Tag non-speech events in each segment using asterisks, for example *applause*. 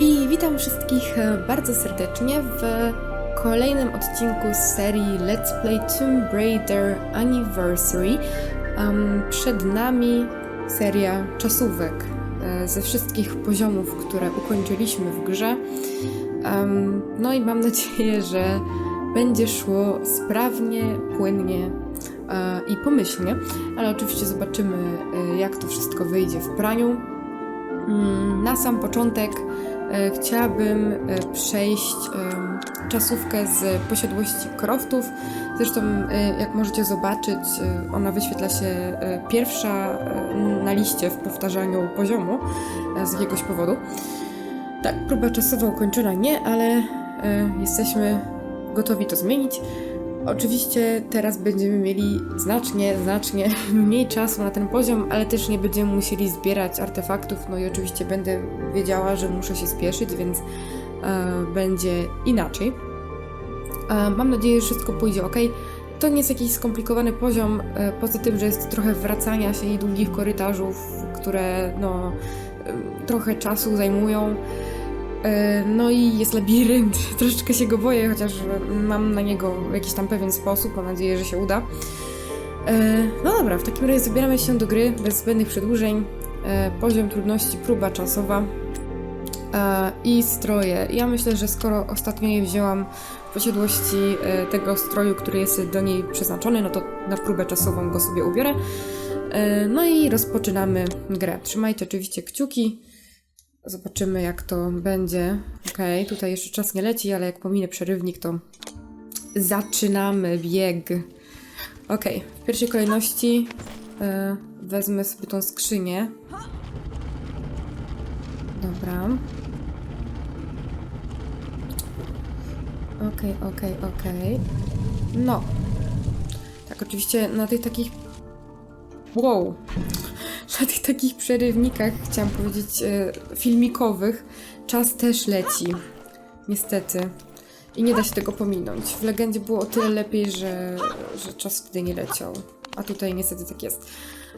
I witam wszystkich e, bardzo serdecznie w kolejnym odcinku z serii Let's Play Tomb Raider Anniversary. Em, przed nami seria czasówek e, ze wszystkich poziomów, które ukończyliśmy w grze. Em, no i mam nadzieję, że będzie szło sprawnie, płynnie e, i pomyślnie, ale oczywiście zobaczymy, jak to wszystko wyjdzie w praniu. Mm, Na sam początek chciałabym e, przejść em, czasówkę z posiadłości Croftów. Zresztą, e, jak możecie zobaczyć, e, ona wyświetla się e, pierwsza e, na liście w powtarzaniu poziomu e, z jakiegoś powodu. Tak, próba czasowa ukończona nie, ale e, jesteśmy gotowi to zmienić. Oczywiście teraz będziemy mieli znacznie, znacznie *laughs* mniej czasu na ten poziom, ale też nie będziemy musieli zbierać artefaktów. No i oczywiście będę wiedziała, że muszę się spieszyć, więc e, będzie inaczej. E, mam nadzieję, że wszystko pójdzie ok. To nie jest jakiś skomplikowany poziom, e, poza tym, że jest trochę wracania się i długich korytarzów, które no, em, trochę czasu zajmują. E, No i jest labirynt. Troszeczkę się go boję, chociaż mam na niego jakiś tam pewien sposób. Mam nadzieję, że się uda. E, No dobra, w takim razie zabieramy się do gry bez zbędnych przedłużeń. E, Poziom trudności, próba czasowa i stroje. Ja myślę, że skoro ostatnio je wzięłam w posiadłości tego stroju, który jest do niej przeznaczony, no to na próbę czasową go sobie ubiorę. No i rozpoczynamy grę. Trzymajcie oczywiście kciuki. Zobaczymy, jak to będzie. Okej, tutaj jeszcze czas nie leci, ale jak pominę przerywnik, to zaczynamy bieg. Okej, w pierwszej kolejności e, wezmę sobie tą skrzynię. Dobra. Okej, okej, okej. No. Tak, oczywiście na tych takich. Wow. Na tych takich przerywnikach, chciałam powiedzieć, e, filmikowych, czas też leci. Niestety. I nie da się tego pominąć. W legendzie było o tyle lepiej, że, że czas wtedy nie leciał. A tutaj niestety tak jest.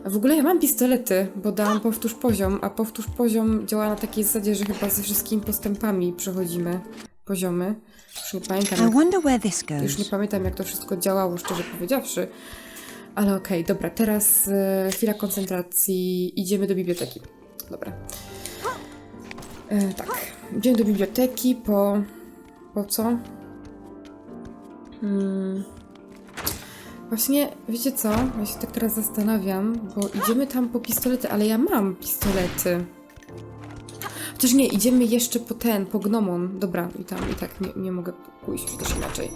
W ogóle ja mam pistolety, bo dałam powtórz poziom, a powtórz poziom działa na takiej zasadzie, że chyba ze wszystkimi postępami przechodzimy poziomy. Już nie pamiętam, jak, już nie pamiętam jak to wszystko działało, szczerze powiedziawszy. Ale okej, dobra, teraz e, chwila koncentracji. Idziemy do biblioteki. Dobra. E, tak, idziemy do biblioteki po... Po co? Hmm. Właśnie, wiecie co? Ja się tak teraz zastanawiam, bo idziemy tam po pistolety, ale ja mam pistolety. Chociaż nie, idziemy jeszcze po ten, po gnomon. Dobra, i tam i tak nie, nie mogę pójść też inaczej.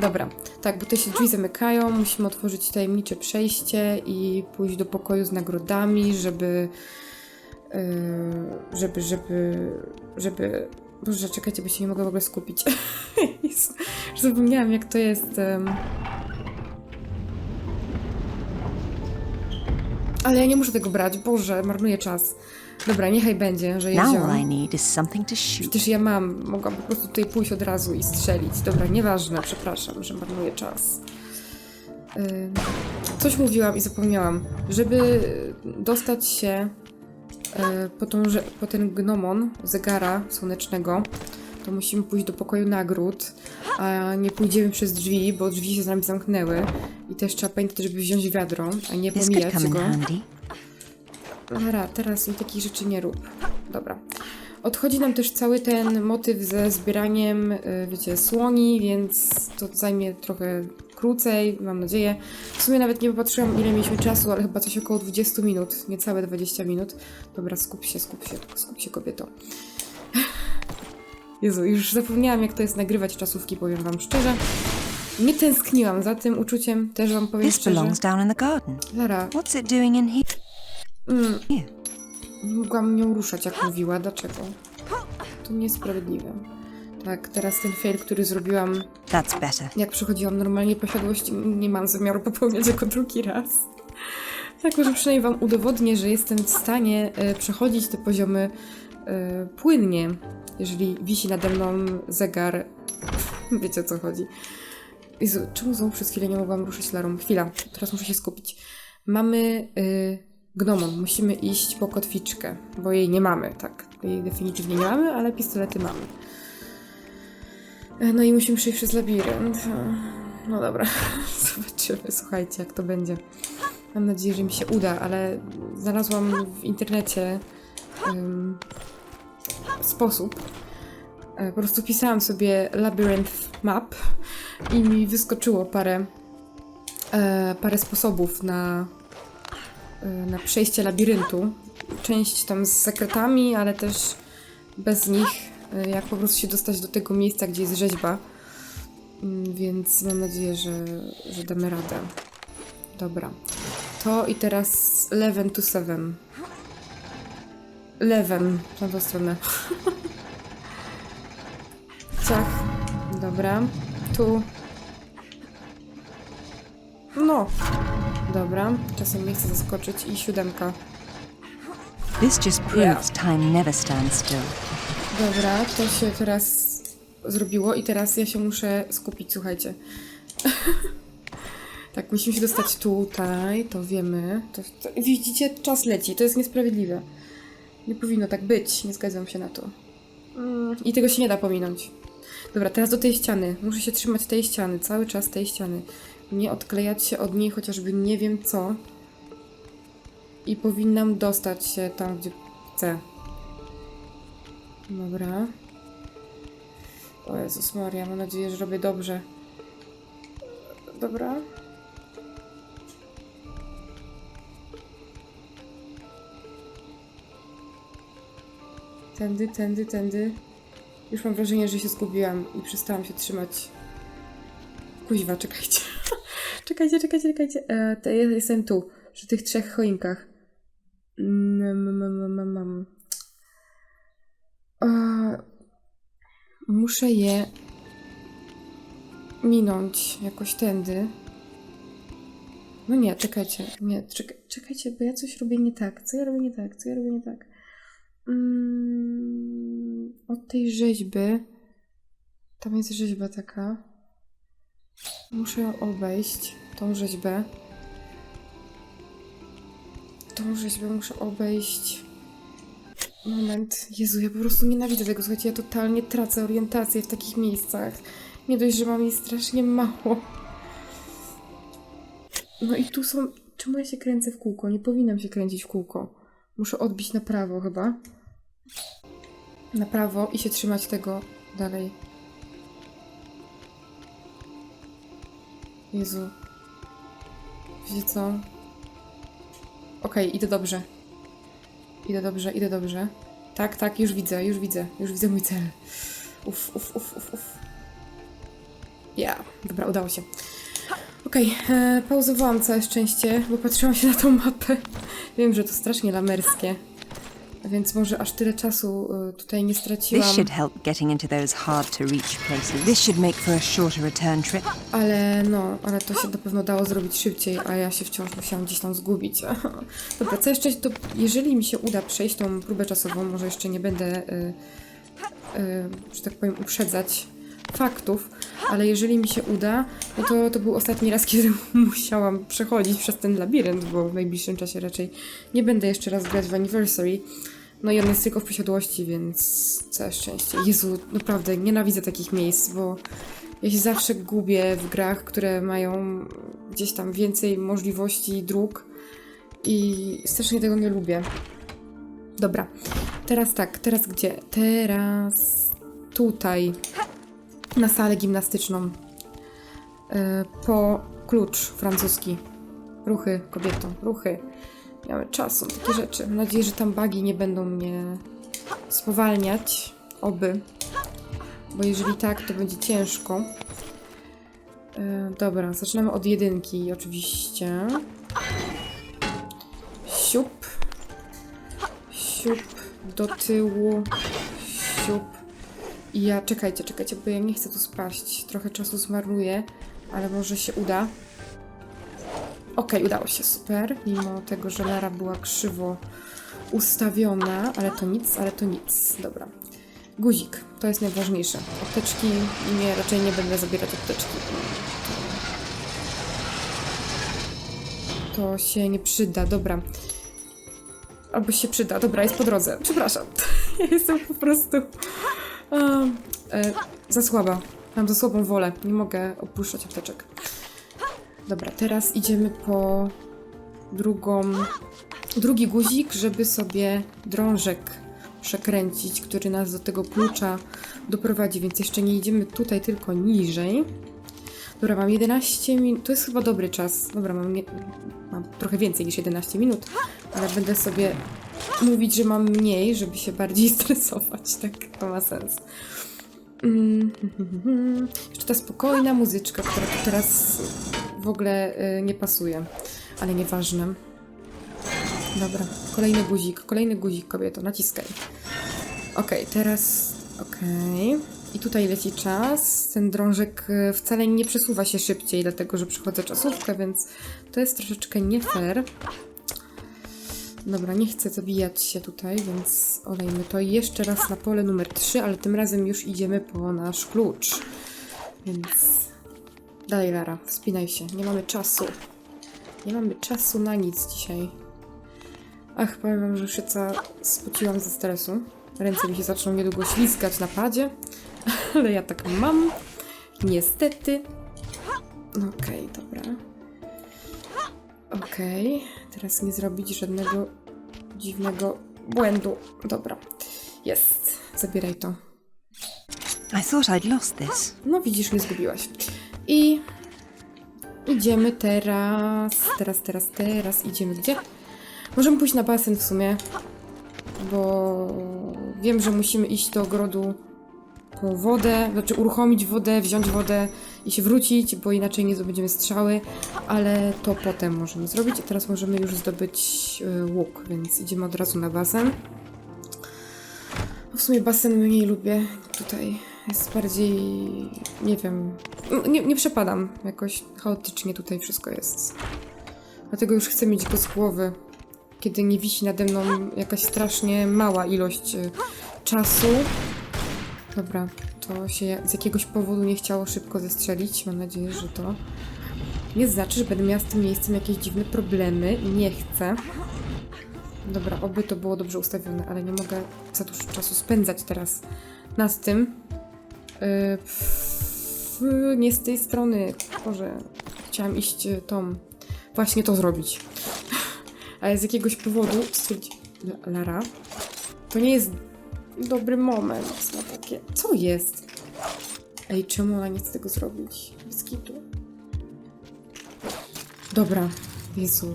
Dobra, tak, bo te się drzwi zamykają, musimy otworzyć tajemnicze przejście i pójść do pokoju z nagrodami, żeby... yy, żeby, żeby, żeby... Boże, czekajcie, bo się nie mogę w ogóle skupić. *laughs* Zapomniałam, jak to jest... Ale ja nie muszę tego brać, Boże, marnuję czas. Dobra, niechaj będzie, że ja Now wziąłam. all I need is something to shoot. Przecież ja mam, mogłam po prostu tutaj pójść od razu i strzelić. Dobra, nieważne, przepraszam, że marnuję czas. Ym, Coś mówiłam i zapomniałam. Żeby dostać się y, po, tą, po ten gnomon zegara słonecznego, to musimy pójść do pokoju nagród, a nie pójdziemy przez drzwi, bo drzwi się z nami zamknęły. I też trzeba pamiętać, żeby wziąć wiadro, a nie pomijać go. Lara, teraz mi takich rzeczy nie rób. Dobra. Odchodzi nam też cały ten motyw ze zbieraniem, y, wiecie, słoni, więc to zajmie trochę krócej, mam nadzieję. W sumie nawet nie popatrzyłam, ile mieliśmy czasu, ale chyba coś około 20 minut, niecałe 20 minut. Dobra, skup się, skup się, skup się, kobieto. Jezu, już zapomniałam, jak to jest nagrywać czasówki, powiem wam szczerze. Nie tęskniłam za tym uczuciem, też wam powiem This szczerze. belongs down in the garden. Lara, What's it doing in here? mm, Here. Nie mogłam nią ruszać, jak mówiła. Dlaczego? To niesprawiedliwe. Tak, teraz ten fail, który zrobiłam, That's better. jak przechodziłam normalnie posiadłość, nie mam zamiaru popełniać jako drugi raz. Tak, może przynajmniej wam udowodnię, że jestem w stanie e, przechodzić te poziomy płynnie, jeżeli wisi nade mną zegar. *laughs* Wiecie o co chodzi. Jezu, czemu znowu przez chwilę nie mogłam ruszyć larą? Chwila, teraz muszę się skupić. Mamy y, gnomon, musimy iść po kotwiczkę, bo jej nie mamy, tak. jej definitywnie nie mamy, ale pistolety mamy. No i musimy przejść przez labirynt. No dobra, *laughs* zobaczymy, słuchajcie, jak to będzie. Mam nadzieję, że mi się uda, ale znalazłam w internecie sposób. E, Po prostu pisałam sobie Labyrinth Map i mi wyskoczyło parę, e, parę sposobów na, e, na przejście labiryntu. Część tam z sekretami, ale też bez nich. Jak po prostu się dostać do tego miejsca, gdzie jest rzeźba. Mm, Więc mam nadzieję, że, że damy radę. Dobra. To i teraz 11 to 7. 11, w tamtą stronę. Ciach. Dobra. Tu. No. Dobra. Czasem nie chcę zaskoczyć. I siódemka. This just proves time never stands still. Dobra, to się teraz zrobiło i teraz ja się muszę skupić, słuchajcie. *laughs* tak, musimy się dostać tutaj, to wiemy. To, to, widzicie, czas leci, to jest niesprawiedliwe. Nie powinno tak być, nie zgadzam się na to. Mm, I tego się nie da pominąć. Dobra, teraz do tej ściany. Muszę się trzymać tej ściany, cały czas tej ściany. Nie odklejać się od niej, chociażby nie wiem co. I powinnam dostać się tam, gdzie chcę. Dobra. O Jezus Maria, mam nadzieję, że robię dobrze. Dobra. Tędy, tędy, tędy. Już mam wrażenie, że się zgubiłam i przestałam się trzymać. Kuźwa, czekajcie. *laughs* czekajcie, czekajcie, czekajcie. E, to ja jestem tu, przy tych trzech choinkach. Mm, mam, mam, mam, mam. E, muszę je minąć jakoś tędy. No nie, czekajcie, nie, czeka, czekajcie, bo ja coś robię nie tak. Co ja robię nie tak? Co ja robię nie tak? Mm, od tej rzeźby. Tam jest rzeźba taka. Muszę obejść tą rzeźbę. Tą rzeźbę muszę obejść. Moment. Jezu, ja po prostu nienawidzę tego. Słuchajcie, ja totalnie tracę orientację w takich miejscach. Nie dość, że mam jej strasznie mało. No i tu są... Czemu ja się kręcę w kółko? Nie powinnam się kręcić w kółko. Muszę odbić na prawo chyba. Na prawo i się trzymać tego dalej. Jezu. Wiecie co? Okej, idę dobrze. Idę dobrze, idę dobrze. Tak, tak, już widzę, już widzę, już widzę mój cel. Uf, uf, uf, uf, uf. Ja, dobra, udało się. Okej, e, pauzowałam całe szczęście, bo patrzyłam się na tą mapę. *laughs* Wiem, że to strasznie lamerskie, więc może aż tyle czasu e, tutaj nie straciłam. This should help getting into those hard to reach places. This should make for a shorter return trip. Ale no, ale to się na pewno dało zrobić szybciej, a ja się wciąż musiałam gdzieś tam zgubić. *laughs* Dobra, co jeszcze, to jeżeli mi się uda przejść tą próbę czasową, może jeszcze nie będę, y, y, że tak powiem, uprzedzać faktów, ale jeżeli mi się uda, no to to był ostatni raz, *laughs* kiedy musiałam przechodzić przez ten labirynt, bo w najbliższym czasie raczej nie będę jeszcze raz grać w Anniversary. No i on jest tylko w posiadłości, więc całe szczęście. Jezu, naprawdę nienawidzę takich miejsc, bo ja się zawsze gubię w grach, które mają gdzieś tam więcej możliwości dróg i strasznie tego nie lubię. Dobra, teraz tak, teraz gdzie? Teraz tutaj, na salę gimnastyczną. E, po klucz francuski. Ruchy, kobieto, ruchy. Miałem czas, są takie rzeczy. Mam nadzieję, że tam bugi nie będą mnie spowalniać. Oby. Bo jeżeli tak, to będzie ciężko. E, dobra, zaczynamy od jedynki, oczywiście. Siup. Siup do tyłu. Siup. I ja, czekajcie, czekajcie, bo ja nie chcę tu spaść. Trochę czasu zmarnuję, ale może się uda. Okej, udało się, super. Mimo tego, że Lara była krzywo ustawiona, ale to nic, ale to nic. Dobra. Guzik, to jest najważniejsze. Apteczki, nie, raczej nie będę zabierać apteczki. To, się nie przyda, dobra. Albo się przyda, dobra, jest po drodze. Przepraszam. *laughs* Jestem po prostu e, za słaba. Mam za słabą wolę. Nie mogę opuszczać apteczek. Dobra, teraz idziemy po drugą, drugi guzik, żeby sobie drążek przekręcić, który nas do tego klucza doprowadzi, więc jeszcze nie idziemy tutaj, tylko niżej. Dobra, mam 11 minut. To jest chyba dobry czas. Dobra, mam, mam trochę więcej niż 11 minut, ale będę sobie mówić, że mam mniej, żeby się bardziej *laughs* stresować. Tak, to ma sens. Mm, Jeszcze ta spokojna muzyczka, która teraz w ogóle y, nie pasuje, ale nieważne. Dobra, kolejny guzik, kolejny guzik, kobieto, naciskaj. Okej, teraz. Okej. I tutaj leci czas. Ten drążek y, wcale nie przesuwa się szybciej, dlatego że przychodzę czasówkę, więc to jest troszeczkę nie fair. Dobra, nie chcę zabijać się tutaj, więc olejmy to. Jeszcze raz na pole numer 3, ale tym razem już idziemy po nasz klucz. Więc dalej, Lara, wspinaj się. Nie mamy czasu. Nie mamy czasu na nic dzisiaj. Ach, powiem wam, że szyca spociłam ze stresu. Ręce mi się zaczną niedługo ślizgać na padzie, *laughs* ale ja tak mam. Niestety. Okej, dobra. Okej, teraz nie zrobić żadnego dziwnego błędu. Dobra, jest. Zabieraj to. I thought I'd lost this. No widzisz, mnie zgubiłaś. I idziemy teraz, teraz, teraz, teraz idziemy gdzie? Możemy pójść na basen w sumie, bo wiem, że musimy iść do ogrodu po wodę, znaczy uruchomić wodę, wziąć wodę i się wrócić, bo inaczej nie zdobędziemy strzały, ale to potem możemy zrobić. A teraz możemy już zdobyć y, łuk, więc idziemy od razu na basen. W sumie basen mniej lubię. Tutaj jest bardziej. Nie wiem. Nie, nie przepadam. Jakoś chaotycznie tutaj wszystko jest. Dlatego już chcę mieć go z głowy. Kiedy nie wisi nade mną jakaś strasznie mała ilość y, czasu. Dobra, to się z jakiegoś powodu nie chciało szybko zestrzelić. Mam nadzieję, że to nie znaczy, że będę miała z tym miejscem jakieś dziwne problemy. Nie chcę. Dobra, oby to było dobrze ustawione, ale nie mogę za dużo czasu spędzać teraz nad tym. Yy, nie z tej strony. Boże, chciałam iść y, tą. Właśnie to zrobić. *laughs* Ale z jakiegoś powodu stwierdzi... Lara, to nie jest dobry moment takie... Co jest? Ej, czemu ona nie chce tego zrobić? Bez kitu. Dobra, Jezu.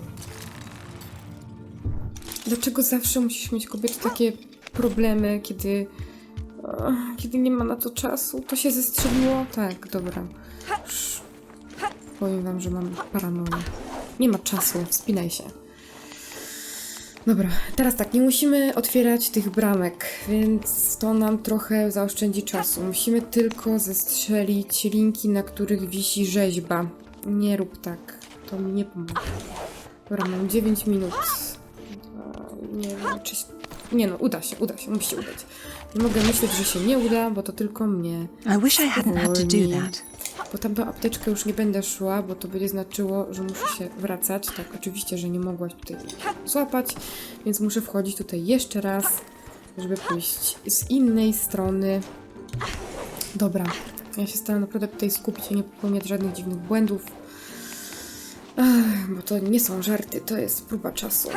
Dlaczego zawsze musisz mieć kobiety takie problemy, kiedy. kiedy nie ma na to czasu? To się zestrzeliło? Tak, dobra. Powiem wam, że mam paranoję. Nie ma czasu, wspinaj się. Dobra, teraz tak, nie musimy otwierać tych bramek, więc to nam trochę zaoszczędzi czasu. Musimy tylko zestrzelić linki, na których wisi rzeźba. Nie rób tak, to mi nie pomoże. Dobra, mam 9 minut. Nie wiem, czy... Nie no, uda się, uda się, musi się udać. Nie mogę myśleć, że się nie uda, bo to tylko mnie. I wish I hadn't had to do that. Po tamtą apteczkę już nie będę szła, bo to będzie znaczyło, że muszę się wracać. Tak, oczywiście, że nie mogłaś tutaj złapać, więc muszę wchodzić tutaj jeszcze raz, żeby pójść z innej strony. Dobra, ja się staram naprawdę tutaj skupić i nie popełniać żadnych dziwnych błędów. Ach, bo to nie są żarty, to jest próba czasu.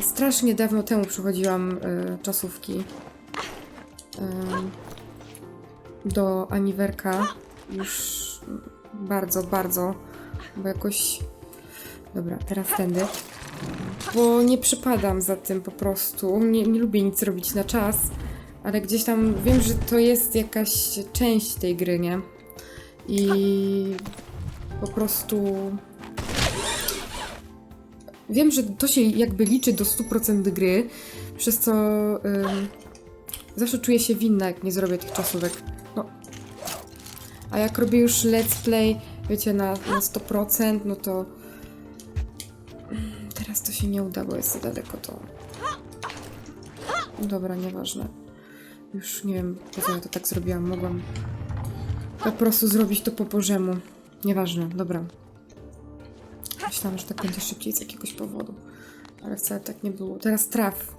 Strasznie dawno temu przechodziłam y, czasówki y, do Aniwerka. Już bardzo, bardzo, bo jakoś... Dobra, teraz tędy. Bo nie przypadam za tym po prostu. Nie, nie lubię nic robić na czas, ale gdzieś tam wiem, że to jest jakaś część tej gry, nie? I po prostu wiem, że to się jakby liczy do 100% gry, przez co zawsze czuję się winna, jak nie zrobię tych czasówek. No. A jak robię już let's play, wiecie, na, na 100%, no to teraz to się nie uda, bo jest za daleko to. Dobra, nieważne. Już nie wiem, po co ja to tak zrobiłam. Mogłam po prostu zrobić to po Bożemu. Nieważne, dobra. Myślałam, że tak będzie szybciej z jakiegoś powodu. Ale wcale tak nie było. Teraz traf.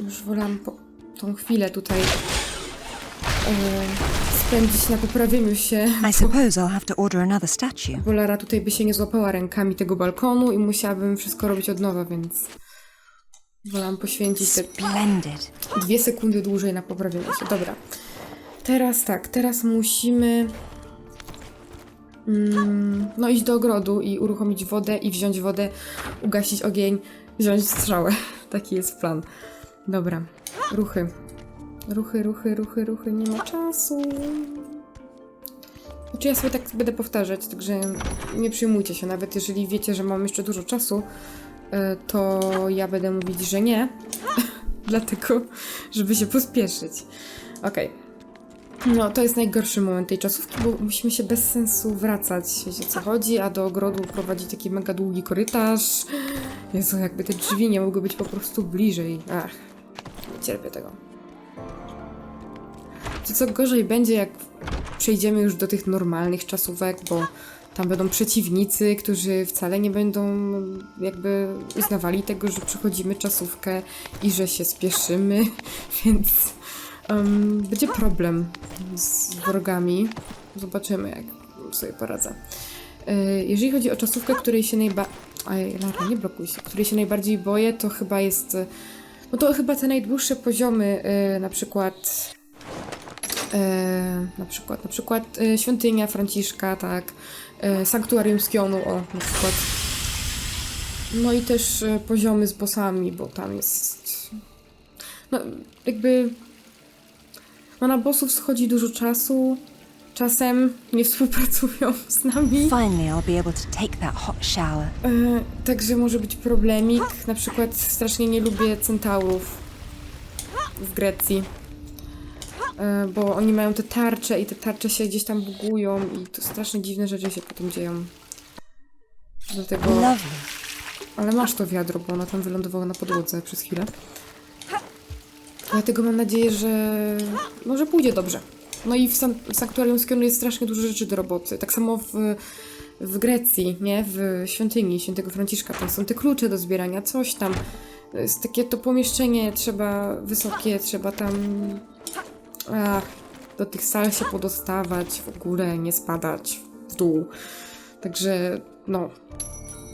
już wolałam po, tą chwilę tutaj e, spędzić na poprawieniu się. I suppose I'll have to order another statue. Bo Lara tutaj by się nie złapała rękami tego balkonu i musiałabym wszystko robić od nowa, więc wolałam poświęcić te Splendid. dwie sekundy dłużej na poprawienie się. Dobra. Teraz tak, teraz musimy mm, no iść do ogrodu i uruchomić wodę i wziąć wodę, ugasić ogień, wziąć strzałę. *laughs* Taki jest plan. Dobra. Ruchy. Ruchy, ruchy, ruchy, ruchy. Nie ma czasu. Znaczy ja sobie tak będę powtarzać, także nie przejmujcie się. Nawet jeżeli wiecie, że mam jeszcze dużo czasu, e, to ja będę mówić, że nie. *laughs* Dlatego, żeby się pospieszyć. Okej. No, to jest najgorszy moment tej czasówki, bo musimy się bez sensu wracać, wiecie co chodzi, a do ogrodu prowadzi taki mega długi korytarz. Jezu, jakby te drzwi nie mogły być po prostu bliżej. Ach, nie cierpię tego. To co gorzej będzie, jak przejdziemy już do tych normalnych czasówek, bo tam będą przeciwnicy, którzy wcale nie będą jakby uznawali tego, że przechodzimy czasówkę i że się spieszymy, *laughs* więc em, będzie problem z wrogami. Zobaczymy, jak sobie poradzę. E, Jeżeli chodzi o czasówkę, której się najbardziej... Ej, Lara, nie blokuj się. Której się najbardziej boję, to chyba jest... e, No to chyba te najdłuższe poziomy, e, na przykład... E, na przykład, na przykład e, świątynia Franciszka, tak, e, sanktuarium Skionu, o, na przykład. No i też poziomy z bossami, bo tam jest, no jakby, no na bossów schodzi dużo czasu, czasem nie *laughs* współpracują z nami, Finally, I'll be able to take that hot shower. także może być problemik, na przykład strasznie nie lubię centaurów w Grecji. E, bo oni mają te tarcze i te tarcze się gdzieś tam bugują i to strasznie dziwne rzeczy się potem dzieją. Dlatego... Ale masz to wiadro, bo ono tam wylądowało na podłodze przez chwilę. Dlatego mam nadzieję, że... No, że pójdzie dobrze. No i w, san- w Sanktuarium Skionu jest strasznie dużo rzeczy do roboty. Tak samo w, w Grecji, nie? W świątyni świętego Franciszka. Tam są te klucze do zbierania, coś tam. Jest takie to pomieszczenie, trzeba wysokie, trzeba tam ach, do tych sal się podostawać, w ogóle nie spadać w dół. Także no,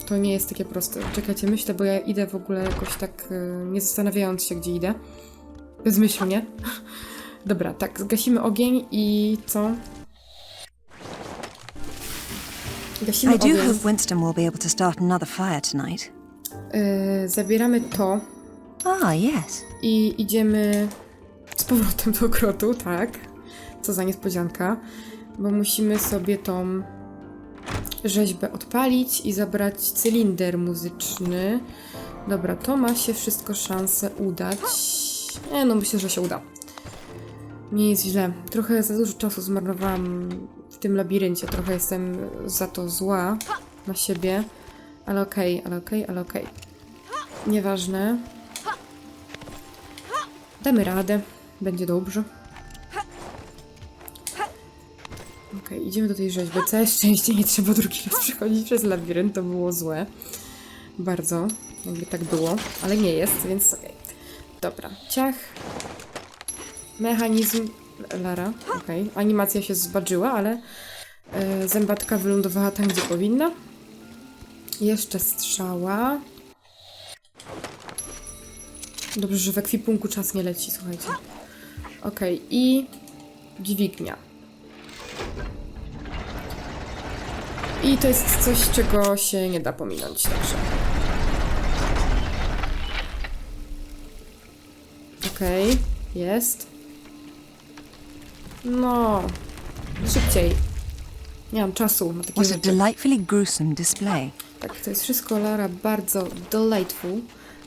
to nie jest takie proste. Czekajcie, myślę, bo ja idę w ogóle jakoś tak e, nie zastanawiając się, gdzie idę. Bezmyślnie. *laughs* Dobra, tak, zgasimy ogień i co? Gasimy I do ogień. hope Winston will be able to start another fire tonight. E, zabieramy to Ah, yes. i idziemy powrotem do ogrodu, tak? Co za niespodzianka. Bo musimy sobie tą rzeźbę odpalić i zabrać cylinder muzyczny. Dobra, to ma się wszystko szanse udać. Nie, no myślę, że się uda. Nie jest źle. Trochę za dużo czasu zmarnowałam w tym labiryncie. Trochę jestem za to zła na siebie. Ale okej, ale okej, ale okej. Nieważne. Damy radę. Będzie dobrze. Okej, idziemy do tej rzeźby. Całe szczęście nie trzeba drugi raz przechodzić przez labirynt. To było złe. Bardzo. Jakby tak było. Ale nie jest, więc okej. Dobra. Ciach. Mechanizm... Lara. Okej. Animacja się zbadżyła, ale e, zębatka wylądowała tam, gdzie powinna. Jeszcze strzała. Dobrze, że w ekwipunku czas nie leci, słuchajcie. Okej, i dźwignia. I to jest coś, czego się nie da pominąć, także. Okej, jest. No, szybciej. Nie mam czasu na takie a rzeczy. delightfully gruesome display. Tak, to jest wszystko Lara bardzo delightful,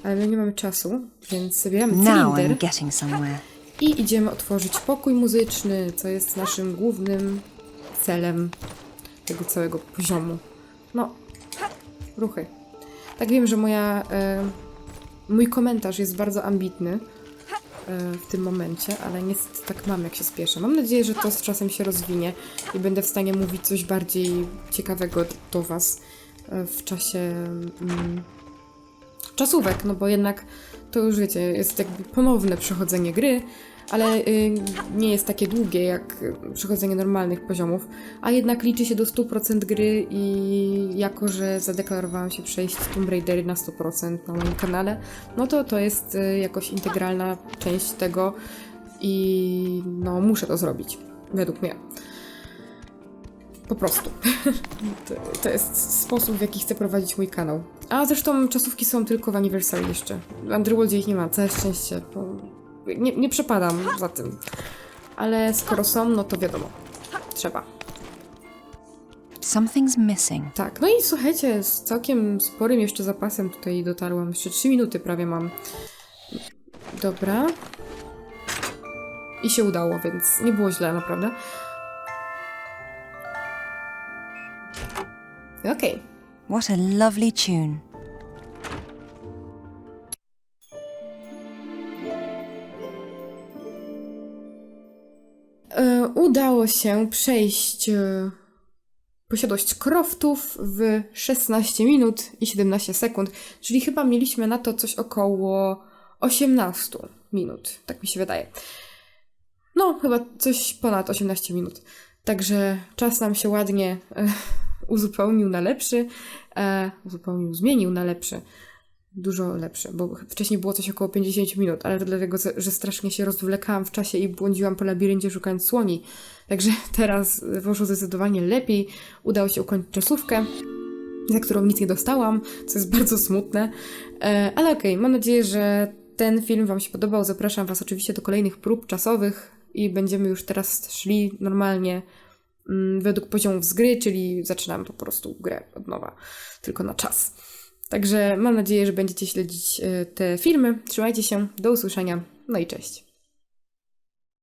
ale my nie mamy czasu, więc zabieramy Now I'm cylinder getting somewhere. I idziemy otworzyć pokój muzyczny, co jest naszym głównym celem tego całego poziomu. No, ruchy. Tak wiem, że moja, e, mój komentarz jest bardzo ambitny e, w tym momencie, ale niestety tak mam, jak się spieszę. Mam nadzieję, że to z czasem się rozwinie i będę w stanie mówić coś bardziej ciekawego do Was e, w czasie mm, czasówek, no bo jednak to już wiecie, jest jakby ponowne przechodzenie gry, ale y, nie jest takie długie jak przechodzenie normalnych poziomów, a jednak liczy się do 100% gry i jako, że zadeklarowałam się przejść Tomb Raider na 100% na moim kanale, no to to jest y, jakoś integralna część tego i no muszę to zrobić, według mnie. Po prostu. *laughs* to, to jest sposób, w jaki chcę prowadzić mój kanał. A zresztą czasówki są tylko w Anniversary jeszcze. W Underworldzie ich nie ma, całe szczęście. Bo nie, nie przepadam za tym. Ale skoro są, no to wiadomo. Trzeba. Something's missing. Tak, no i słuchajcie, z całkiem sporym jeszcze zapasem tutaj dotarłam. Jeszcze 3 minuty prawie mam. Dobra. I się udało, więc nie było źle, naprawdę. Okej. What a lovely tune. E, udało się przejść e, posiadłość Croftów w 16 minut i 17 sekund, czyli chyba mieliśmy na to coś około 18 minut, tak mi się wydaje. No, chyba coś ponad 18 minut. Także czas nam się ładnie e, uzupełnił na lepszy, e, uzupełnił, zmienił na lepszy. Dużo lepszy, bo wcześniej było coś około 50 minut, ale to dlatego, że strasznie się rozwlekałam w czasie i błądziłam po labiryncie szukając słoni. Także teraz poszło zdecydowanie lepiej. Udało się ukończyć czasówkę, za którą nic nie dostałam, co jest bardzo smutne. E, ale okej, mam nadzieję, że ten film Wam się podobał. Zapraszam Was oczywiście do kolejnych prób czasowych i będziemy już teraz szli normalnie według poziomów z gry, czyli zaczynam po prostu grę od nowa, tylko na czas. Także mam nadzieję, że będziecie śledzić e, te filmy. Trzymajcie się, do usłyszenia, no i cześć.